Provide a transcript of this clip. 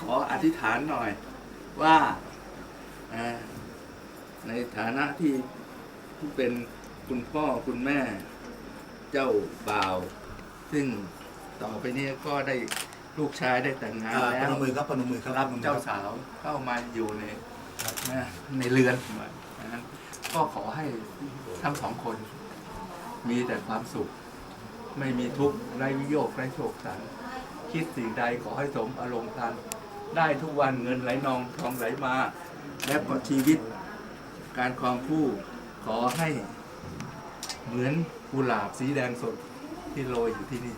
ขออธิษฐานหน่อยว่าเอ่อในฐานะที่ที่เป็นคุณพ่อคุณแม่เจ้าบ่าว ซึ่งต่อไปนี้ก็ได้ลูกชายได้แต่งงานอ่าพแล้นวมมือครับพนมมือครับรับพนมมือเจ้าครับสาวเข้ามาอยู่ในนะในเรือนนะก็ขอให้ทั้งสองคน มีแต่ความสุข ไม่มีทุกข์ไร้วิโยคไร้โศกสันคิดสิ่งใดขอให้สมอารมณ์ทัน ได้ทุกวันเงินไหลนองทองไหลมา และก็ชีวิต การครองคู่ขอให้เหมือนกุหลาบสีแดงสดที่โรยอยู่ที่นี่